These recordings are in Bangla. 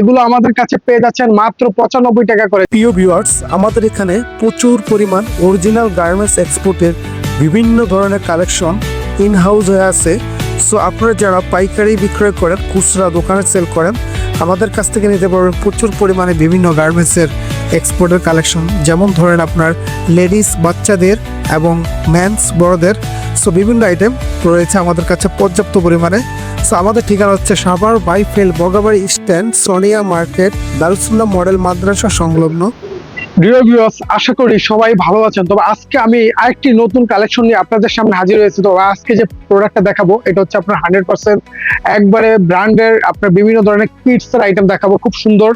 এগুলো আমাদের কাছে পেয়ে যাচ্ছেন মাত্র পঁচানব্বই টাকা করে। প্রিয় ভিউয়ার্স আমাদের এখানে প্রচুর পরিমাণ অরিজিনাল গার্মেন্টস এক্সপোর্টের বিভিন্ন ধরনের কালেকশন ইন হাউস হয়ে আছে। সো আপনারা যারা পাইকারি বিক্রয় করেন, খুচরা দোকানে সেল করেন, আমাদের কাছ থেকে নিতে পারবেন প্রচুর পরিমাণে বিভিন্ন গার্মেন্টসের এক্সপোর্টের কালেকশন যেমন ধরেন আপনার লেডিস বাচ্চাদের এবং ম্যানস বড়দের। সো বিভিন্ন আইটেম রয়েছে আমাদের কাছে পর্যাপ্ত পরিমাণে। সো আমাদের ঠিকানা হচ্ছে Savar, বাইফেল, Bogabari, stand, Sonia market, Darussullah model, মাদ্রাসা সংলগ্ন। আশা করি সবাই ভালো আছেন। তবে আজকে আমি আরেকটি নতুন কালেকশন নিয়ে আপনাদের সামনে হাজির হয়েছি। তো আজকে যে প্রোডাক্টটা দেখাবো, এটা হচ্ছে আপনার হান্ড্রেড পার্সেন্ট একবারে ব্র্যান্ডের আপনার বিভিন্ন ধরনের কিটস এর আইটেম দেখাবো। খুব সুন্দর।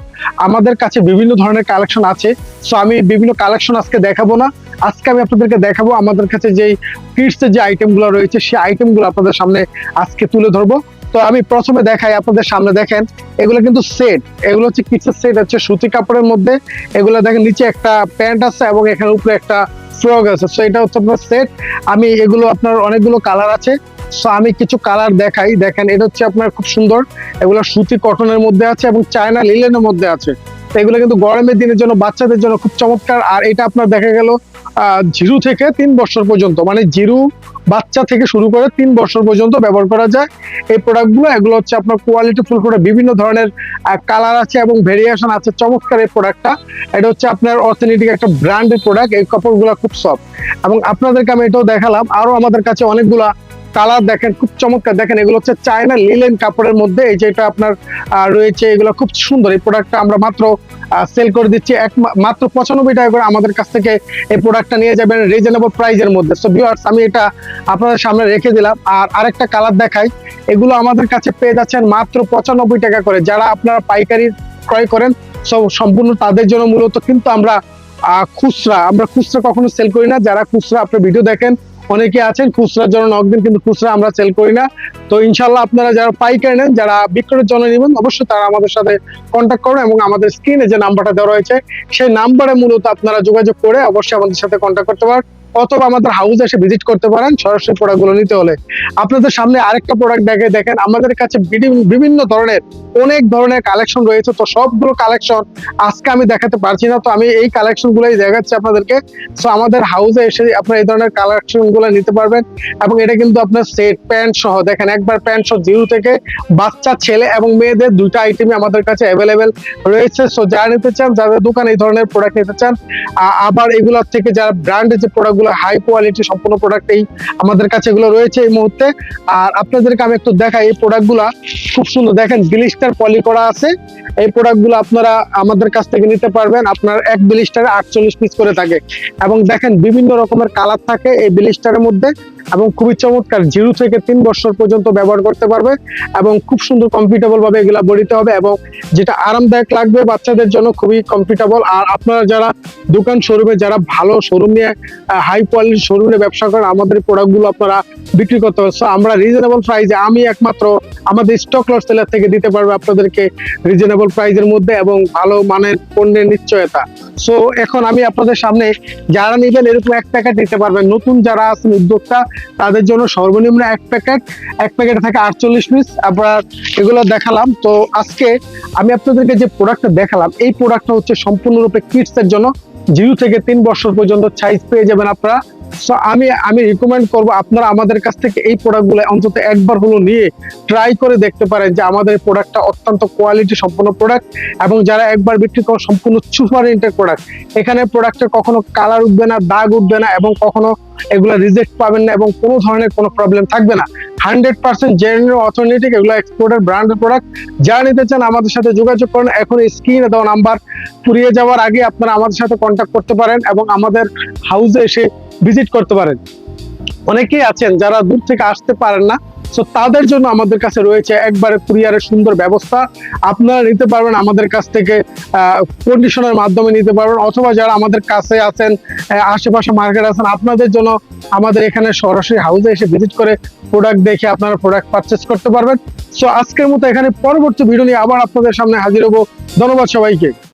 আমাদের কাছে বিভিন্ন ধরনের কালেকশন আছে। সো আমি বিভিন্ন কালেকশন আজকে দেখাবো না। আজকে আমি আপনাদেরকে দেখাবো আমাদের কাছে যেই কিটস এর যে আইটেমগুলো রয়েছে, সেই আইটেমগুলো আপনাদের সামনে আজকে তুলে ধরবো। তো আমি প্রথমে দেখাই, আপনাদের সামনে দেখেন। এগুলো কিন্তু সেট এগুলো হচ্ছে কিটসের সেট হচ্ছে সুতি কাপড়ের মধ্যে। এগুলো দেখেন, নিচে একটা প্যান্ট আছে এবং এখানে উপরে একটা ফ্রক আছে। সো এটা হচ্ছে আপনার সেট আমি এগুলো, আপনার অনেকগুলো কালার আছে। সো আমি কিছু কালার দেখাই। দেখেন, এটা হচ্ছে আপনার খুব সুন্দর। এগুলো সুতি কটনের মধ্যে আছে এবং চায়না লিলেনের মধ্যে আছে। তো এগুলো কিন্তু গরমের দিনের জন্য, বাচ্চাদের জন্য খুব চমৎকার। আর এটা আপনার দেখা গেল জিরো থেকে তিন বছর পর্যন্ত মানে জিরু বাচ্চা থেকে শুরু করে তিন বছর পর্যন্ত ব্যবহার করা যায়। এই প্রোডাক্টগুলো এগুলো হচ্ছে আপনার কোয়ালিটি ফুল করে বিভিন্ন ধরনের কালার আছে এবং ভেরিয়েশন আছে। চমৎকার এই প্রোডাক্টটা এটা হচ্ছে আপনার অর্থনৈতিক একটা ব্র্যান্ডের প্রোডাক্ট এই কাপড়গুলো খুব সফট এবং আপনাদেরকে আমি এটাও দেখালাম। আরও আমাদের কাছে অনেকগুলা কালার দেখেন, খুব চমৎকার। দেখেন, এগুলো হচ্ছে চায়না লিলেন কাপড়ের মধ্যে। এই যেটা আপনার রয়েছে, এগুলো খুব সুন্দর। এই প্রোডাক্টটা আমরা মাত্র সেল করে দিচ্ছি এক মাত্র পঁচানব্বই টাকা করে। আমাদের কাছ থেকে এই প্রোডাক্টটা নিয়ে যাবেন রিজনেবল প্রাইজের মধ্যে। সো ভিউয়ার্স আমি এটা আপনাদের সামনে রেখে দিলাম। আর আরেকটা কালার দেখাই। এগুলো আমাদের কাছে পেয়ে যাচ্ছেন মাত্র পঁচানব্বই টাকা করে। যারা আপনারা পাইকারি ক্রয় করেন সব সম্পূর্ণ তাদের জন্য মূলত কিন্তু আমরা খুচরা। আমরা খুচরা কখনো সেল করি না। যারা খুচরা আপনার ভিডিও দেখেন অনেকে আছেন, খুচরার জন্য নক দিন, কিন্তু খুচরা আমরা সেল করি না। তো ইনশাল্লাহ আপনারা যারা পাইকারি নেন, যারা বিক্রয়ের জন্য নেবেন, অবশ্যই তারা আমাদের সাথে কন্ট্যাক্ট করুন এবং আমাদের স্ক্রিনে যে নাম্বারটা দেওয়া রয়েছে, সেই নাম্বারে মূলত আপনারা যোগাযোগ করে অবশ্যই আমাদের সাথে কন্ট্যাক্ট করতে পারেন। অথবা আমাদের হাউসে এসে ভিজিট করতে পারেন। সরাসরি প্রোডাক্টগুলো নিতে হলে। আপনাদের সামনে আরেকটা প্রোডাক্ট দেখে দেখেন, আমাদের কাছে বিভিন্ন ধরনের, অনেক ধরনের কালেকশন রয়েছে। তো সবগুলো কালেকশন আজকে আমি দেখাতে পারছি না। তো আমি এই কালেকশন গুলোই দেখাচ্ছি আপনাদেরকে। তো আমাদের হাউসে এসে আপনার এই ধরনের কালেকশনগুলো নিতে পারবেন। এবং এটা কিন্তু আপনার সেট প্যান্ট সহ। দেখেন, একবার প্যান্ট সহ জিরো থেকে বাচ্চা, ছেলে এবং মেয়েদের দুইটা আইটেমই আমাদের কাছে অ্যাভেলেবেল রয়েছে। সো যারা নিতে চান যাদের দোকান এই ধরনের প্রোডাক্ট নিতে চান আবার এগুলোর থেকে যারা ব্র্যান্ডের যে প্রোডাক্টগুলো হাই কোয়ালিটি সম্পূর্ণ প্রোডাক্ট এই আমাদের কাছে এগুলো রয়েছে এই মুহূর্তে। আর আপনাদেরকে আমি একটু দেখাই, এই প্রোডাক্টগুলো খুব সুন্দর। দেখেন বিলিস্টার পলি করা আছে। এই প্রোডাক্টগুলো আপনারা আমাদের কাছ থেকে নিতে পারবেন। আপনার এক বিলিস্টারে আটচল্লিশ পিস করে থাকে। এবং দেখেন, বিভিন্ন রকমের কালার থাকে এই বিলিস্টারের মধ্যে। এবং খুবই চমৎকার জিরো থেকে তিন বছর পর্যন্ত ব্যবহার করতে পারবে এবং খুব সুন্দর কমফিটেবল ভাবে এগুলা বডিতে হবে এবং যেটা আরামদায়ক লাগবে বাচ্চাদের জন্য খুবই কমফিটেবল আর আপনারা যারা দোকান শোরুমে, যারা ভালো শোরুম নিয়ে হাই কোয়ালিটি শোরুম ব্যবসা করেন, আমাদের প্রোডাক্টগুলো আপনারা বিক্রি করতে পারেন আমরা রিজনেবল প্রাইসে আমি একমাত্র আমাদের স্টক লস সেলার থেকে দিতে পারব আপনাদেরকে রিজনেবল প্রাইসের মধ্যে এবং ভালো মানের পণ্যের নিশ্চয়তা। সো এখন আমি আপনাদের সামনে যারা নেবেন, এরকম এক প্যাকেট নিতে পারবেন। নতুন যারা আছেন, উদ্যোক্তা তাদের জন্য সর্বনিম্ন এক প্যাকেট, এক প্যাকেটে থাকে আটচল্লিশ পিস আপনার এগুলো দেখালাম। তো আজকে আমি আপনাদেরকে যে প্রোডাক্টটা দেখালাম, এই প্রোডাক্টটা হচ্ছে সম্পূর্ণরূপে কিটস এর জন্য। জিরো থেকে তিন বছর পর্যন্ত সাইজ পেয়ে যাবেন আপনারা। সো আমি আমি রিকমেন্ড করব আপনারা আমাদের কাছ থেকে এই প্রোডাক্টগুলো অন্তত একবার হলো নিয়ে ট্রাই করে দেখতে পারেন যে আমাদের প্রোডাক্টটা অত্যন্ত কোয়ালিটি সম্পন্ন প্রোডাক্ট এবং যারা একবার বিক্রি করে সম্পূর্ণ সুপার ইন্টার প্রোডাক্ট এখানে প্রোডাক্টের কখনো কালার উঠবে না, দাগ উঠবে না এবং কখনো এগুলো রিজেক্ট পাবেন না এবং কোনো ধরনের কোনো প্রবলেম থাকবে না। হান্ড্রেড পার্সেন্ট জেনুইন অথেন্টিক এগুলো এক্সপোর্টের ব্র্যান্ডের প্রোডাক্ট যারা নিতে চান আমাদের সাথে যোগাযোগ করেন। এখন স্ক্রিনে দেওয়া নাম্বার ফুরিয়ে যাওয়ার আগে আপনারা আমাদের সাথে কন্ট্যাক্ট করতে পারেন এবং আমাদের হাউসে এসে ভিজিট করতে পারেন। অনেকেই আছেন যারা দূর থেকে আসতে পারেন না। তো তাদের জন্য আমাদের কাছে রয়েছে একবারে কুরিয়ারের সুন্দর ব্যবস্থা। আপনারা নিতে পারবেন আমাদের কাছ থেকে কন্ডিশনের মাধ্যমে নিতে পারবেন, অথবা যারা আমাদের কাছে আছেন আশেপাশে মার্কেট আছেন, আপনাদের জন্য আমাদের এখানে সরাসরি হাউসে এসে ভিজিট করে প্রোডাক্ট দেখে আপনারা প্রোডাক্ট পারচেস করতে পারবেন। সো আজকের মতো এখানে পরবর্তী ভিডিও নিয়ে আবার আপনাদের সামনে হাজির হব। ধন্যবাদ সবাইকে।